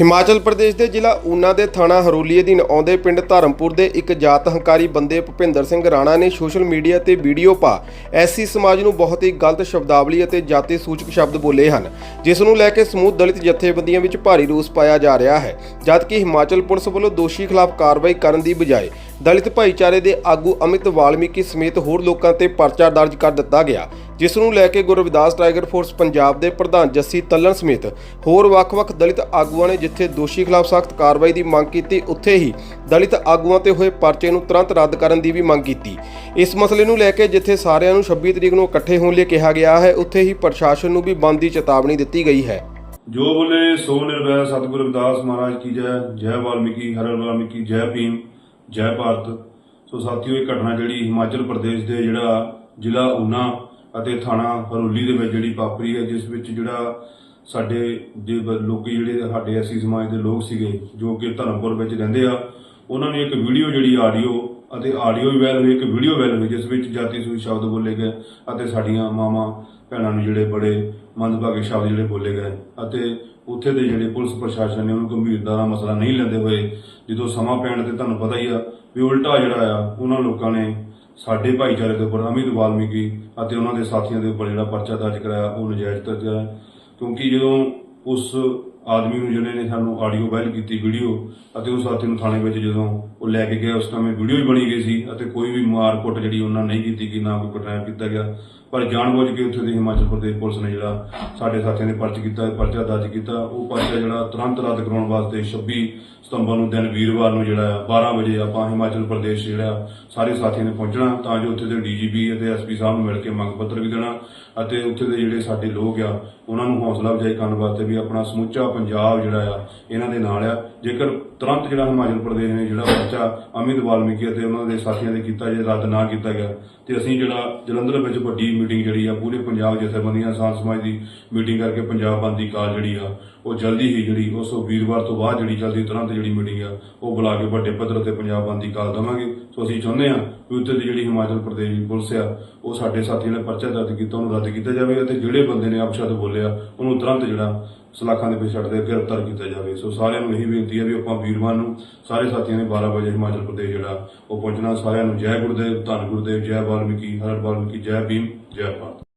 ਹਿਮਾਚਲ ਪ੍ਰਦੇਸ਼ ਦੇ ਜ਼ਿਲ੍ਹਾ ਊਨਾ ਦੇ ਥਾਣਾ ਹਰੋਲੀ ਅਧੀਨ ਆਉਂਦੇ ਪਿੰਡ ਧਰਮਪੁਰ ਦੇ ਇੱਕ ਜਾਤ ਹੰਕਾਰੀ ਬੰਦੇ ਭੁਪਿੰਦਰ ਸਿੰਘ ਰਾਣਾ ਨੇ ਸੋਸ਼ਲ ਮੀਡੀਆ ਤੇ ਵੀਡੀਓ ਪਾ ਐਸੀ ਸਮਾਜ ਨੂੰ ਬਹੁਤ ਹੀ ਗਲਤ ਸ਼ਬਦਾਵਲੀ ਅਤੇ ਜਾਤੀ ਸੂਚਕ ਸ਼ਬਦ ਬੋਲੇ ਹਨ, ਜਿਸ ਨੂੰ ਲੈ ਕੇ ਸਮੂਹ ਦਲਿਤ ਜਥੇਬੰਦੀਆਂ ਵਿੱਚ ਭਾਰੀ ਰੋਸ ਪਾਇਆ ਜਾ ਰਿਹਾ ਹੈ, ਜਦਕਿ ਹਿਮਾਚਲ ਪੁਲਿਸ ਵੱਲੋਂ ਦੋਸ਼ੀ ਖਿਲਾਫ ਕਾਰਵਾਈ ਕਰਨ ਦੀ ਬਜਾਏ ਦਲਿਤ ਭਾਈਚਾਰੇ ਦੇ ਆਗੂ ਅਮਿਤ ਵਾਲਮੀਕੀ ਸਮੇਤ ਹੋਰ ਲੋਕਾਂ ਤੇ ਪਰਚਾ ਦਰਜ ਕਰ ਦਿੱਤਾ ਗਿਆ, ਜਿਸ ਨੂੰ ਲੈ ਕੇ ਗੁਰਵਿਦਾਸ ਟਾਈਗਰ ਫੋਰਸ ਪੰਜਾਬ ਦੇ ਪ੍ਰਧਾਨ ਜੱਸੀ ਤੱਲਣ ਸਮੇਤ ਹੋਰ ਵੱਖ-ਵੱਖ ਦਲਿਤ ਆਗੂਆਂ ਨੇ ਜਿੱਥੇ ਦੋਸ਼ੀ ਖਿਲਾਫ ਸਖਤ ਕਾਰਵਾਈ ਦੀ ਮੰਗ ਕੀਤੀ, ਉੱਥੇ ਹੀ ਦਲਿਤ ਆਗੂਆਂ ਤੇ ਹੋਏ ਪਰਚੇ ਨੂੰ ਤੁਰੰਤ ਰੱਦ ਕਰਨ ਦੀ ਵੀ ਮੰਗ ਕੀਤੀ। ਇਸ ਮਸਲੇ ਨੂੰ ਲੈ ਕੇ ਜਿੱਥੇ ਸਾਰਿਆਂ ਨੂੰ 26 ਤਰੀਕ ਨੂੰ ਇਕੱਠੇ ਹੋਣ ਲਈ ਕਿਹਾ ਗਿਆ ਹੈ, ਉੱਥੇ ਹੀ ਪ੍ਰਸ਼ਾਸਨ ਨੂੰ ਵੀ ਬੰਦ ਦੀ ਚੇਤਾਵਨੀ ਦਿੱਤੀ ਗਈ ਹੈ। ਜੋ ਬੋਲੇ ਸੋ ਨਿਰਵੈ ਸਤਿਗੁਰੂ ਰਵਿਦਾਸ ਮਹਾਰਾਜ ਕੀ ਜੈ ਜੈ ਵਾਲਮੀਕੀ, ਹਰ ਵਾਲਮੀਕੀ, ਜੈ ਭੀਮ। ਜੈ ਭਾਰਤ। ਸੋ ਸਾਥੀਓ, ਇਹ ਘਟਨਾ ਜਿਹੜੀ ਹਿਮਾਚਲ ਪ੍ਰਦੇਸ਼ ਦੇ ਜਿਹੜਾ ਜ਼ਿਲ੍ਹਾ ਊਨਾ ਅਤੇ ਥਾਣਾ ਹਰੋਲੀ ਦੇ ਵਿੱਚ ਜਿਹੜੀ ਵਾਪਰੀ ਹੈ, ਜਿਸ ਵਿੱਚ ਜਿਹੜਾ ਸਾਡੇ ਦੇ ਬ- ਲੋਕੀ ਜਿਹੜੇ ਸਾਡੇ ਐਸੀ ਸਮਾਜ ਦੇ ਲੋਕ ਸੀਗੇ, ਜੋ ਕਿ ਧਰਮਪੁਰ ਵਿੱਚ ਰਹਿੰਦੇ ਆ, ਉਹਨਾਂ ਨੇ ਇੱਕ ਵੀਡੀਓ ਜਿਹੜੀ ਆਡੀਓ ਅਤੇ ਆਡੀਓ ਵੀ ਵਾਇਰਲ ਹੋਈ, ਇੱਕ ਵੀਡੀਓ ਵਾਇਰਲ ਹੋਈ, ਜਿਸ ਵਿੱਚ ਜਾਤੀ ਸੂਚਕ ਸ਼ਬਦ ਬੋਲੇ ਗਏ ਅਤੇ ਸਾਡੀਆਂ ਮਾਵਾਂ, ਭੈਣਾਂ ਨੂੰ ਜਿਹੜੇ ਬੜੇ ਮੰਦਭਾਗੇ ਸ਼ਬਦ ਜਿਹੜੇ ਬੋਲੇ ਗਏ ਅਤੇ ਉੱਥੇ ਦੇ ਜਿਹੜੇ ਪੁਲਿਸ ਪ੍ਰਸ਼ਾਸਨ ਨੇ ਉਹਨੂੰ ਗੰਭੀਰਤਾ ਦਾ ਮਸਲਾ ਨਹੀਂ ਲੈਂਦੇ ਹੋਏ ਜਦੋਂ ਸਮਾਂ ਪੈਣ ਤੇ ਤੁਹਾਨੂੰ ਪਤਾ ਹੀ ਆ ਵੀ ਉਲਟਾ ਜਿਹੜਾ ਆ, ਉਹਨਾਂ ਲੋਕਾਂ ਨੇ ਸਾਡੇ ਭਾਈਚਾਰੇ ਦੇ ਉੱਪਰ ਅਮਿਤ ਵਾਲਮੀਕੀ ਅਤੇ ਉਹਨਾਂ ਦੇ ਸਾਥੀਆਂ ਦੇ ਉੱਪਰ ਜਿਹੜਾ ਪਰਚਾ ਦਰਜ ਕਰਾਇਆ, ਉਹ ਨਜਾਇਜ਼ ਦਰਜ ਕਰਾਇਆ। ਕਿਉਂਕਿ ਜਦੋਂ ਉਸ ਆਦਮੀ ਨੂੰ ਜਿਹਨੇ ਨੇ ਸਾਨੂੰ ਆਡੀਓ ਵਾਇਰਲ ਕੀਤੀ ਵੀਡੀਓ ਅਤੇ ਉਹ ਸਾਥੀ ਨੂੰ ਥਾਣੇ ਵਿੱਚ ਜਦੋਂ ਉਹ ਲੈ ਕੇ ਗਿਆ ਉਸ ਸਮੇਂ ਵੀਡੀਓ ਵੀ ਬਣੀ ਗਈ ਸੀ, ਅਤੇ ਕੋਈ ਵੀ ਮਾਰ ਕੁੱਟ ਜਿਹੜੀ ਉਹਨਾਂ ਨਹੀਂ ਕੀਤੀ ਗਈ, ਨਾ ਕੋਈ ਕੁੱਟਣਾ ਕੀਤਾ ਗਿਆ। ਪਰ ਜਾਣਬੁੱਝ ਕੇ ਉੱਥੇ ਦੇ ਹਿਮਾਚਲ ਪ੍ਰਦੇਸ਼ ਪੁਲਿਸ ਨੇ ਜਿਹੜਾ ਸਾਡੇ ਸਾਥੀਆਂ ਦੇ ਪਰਚ ਕੀਤਾ, ਪਰਚਾ ਦਰਜ ਕੀਤਾ। ਉਹ ਪਰਚਾ ਜਿਹੜਾ ਤੁਰੰਤ ਰੱਦ ਕਰਾਉਣ ਵਾਸਤੇ 26 ਸਤੰਬਰ ਨੂੰ ਦਿਨ ਵੀਰਵਾਰ ਨੂੰ ਜਿਹੜਾ ਆ 12 ਵਜੇ ਆਪਾਂ ਹਿਮਾਚਲ ਪ੍ਰਦੇਸ਼ ਜਿਹੜਾ ਸਾਰੇ ਸਾਥੀਆਂ ਨੇ ਪਹੁੰਚਣਾ, ਤਾਂ ਜੋ ਉੱਥੇ ਦੇ ਡੀਜੀਪੀ ਅਤੇ ਐਸਪੀ ਸਾਹਿਬ ਨੂੰ ਮਿਲ ਕੇ ਮੰਗ ਪੱਤਰ ਵੀ ਦੇਣਾ, ਅਤੇ ਉੱਥੇ ਦੇ ਜਿਹੜੇ ਸਾਡੇ ਲੋਕ ਆ, ਉਹਨਾਂ ਨੂੰ ਹੌਸਲਾ ਅਫਜ਼ਾਈ ਕਰਨ ਵਾਸਤੇ ਵੀ ਆਪਣਾ ਸਮੁੱਚਾ ਪੰਜਾਬ ਜਿਹੜਾ ਆ, ਇਹਨਾਂ ਦੇ ਨਾਲ ਆ। ਜੇਕਰ ਤੁਰੰਤ ਜਿਹੜਾ ਹਿਮਾਚਲ ਪ੍ਰਦੇਸ਼ ਨੇ ਜਿਹੜਾ ਪਰਚਾ ਅਮਿਤ ਵਾਲਮੀਕੀ ਅਤੇ ਉਹਨਾਂ ਦੇ ਸਾਥੀਆਂ ਦੇ ਕੀਤਾ, ਜੇ ਰੱਦ ਨਾ ਕੀਤਾ ਗਿਆ, ਤੇ ਅਸੀਂ ਜਿਹੜਾ ਜਲੰਧਰ ਵਿੱਚ ਵੱਡੀ ਮੀਟਿੰਗ ਜਿਹੜੀ ਆ, ਪੂਰੇ ਪੰਜਾਬ ਜਥੇਬੰਦੀਆਂ, ਸਾਂਝ ਸਮਾਜ ਦੀ ਮੀਟਿੰਗ ਕਰਕੇ ਪੰਜਾਬ ਬੰਦ ਦੀ ਕਾਲ ਜਿਹੜੀ ਆ, ਉਹ ਜਲਦੀ ਹੀ ਜਿਹੜੀ ਉਸ ਵੀਰਵਾਰ ਤੋਂ ਬਾਅਦ ਜਿਹੜੀ ਜਲਦੀ ਤੁਰੰਤ ਜਿਹੜੀ ਮੀਟਿੰਗ ਆ, ਉਹ ਬੁਲਾ ਕੇ ਵੱਡੇ ਪੱਧਰ ਤੇ ਪੰਜਾਬ ਬੰਦ ਦੀ ਕਾਲ ਦੇਵਾਂਗੇ। ਸੋ ਅਸੀਂ ਚਾਹੁੰਦੇ ਹਾਂ ਵੀ ਉੱਥੇ ਦੀ ਜਿਹੜੀ ਹਿਮਾਚਲ ਪ੍ਰਦੇਸ਼ ਦੀ ਪੁਲਿਸ ਆ, ਉਹ ਸਾਡੇ ਸਾਥੀਆਂ ਨੇ ਪਰਚਾ ਦਰਜ ਕੀਤਾ, ਉਹਨੂੰ ਰੱਦ ਕੀਤਾ ਜਾਵੇ ਅਤੇ ਜਿਹੜੇ ਬੰਦੇ ਨੇ ਅਪਸ਼ਬਦ ਬੋਲਿਆ, ਉਹਨੂੰ ਤੁਰੰਤ ਜਿਹੜਾ ਸਲਾਖਾਂ ਦੇ ਵਿੱਚ ਛੱਡ ਦੇ ਗ੍ਰਿਫਤਾਰ ਕੀਤਾ ਜਾਵੇ। ਸੋ ਸਾਰਿਆਂ ਨੂੰ ਇਹੀ ਬੇਨਤੀ ਹੈ ਵੀ ਆਪਾਂ ਵੀਰਵਾਰ ਨੂੰ, ਸਾਰੇ ਸਾਥੀਆਂ ਨੇ 12 ਵਜੇ ਹਿਮਾਚਲ ਪ੍ਰਦੇਸ਼ ਜਿਹੜਾ, ਉਹ ਪਹੁੰਚਣਾ। ਸਾਰਿਆਂ ਨੂੰ ਜੈ ਗੁਰਦੇਵ, ਧੰਨ ਗੁਰਦੇਵ, ਜੈ ਵਾਲਮੀਕੀ, ਹਰ ਵਾਲਮੀਕੀ, ਜੈ ਭੀਮ, ਜੈ ਭਾਰਤ।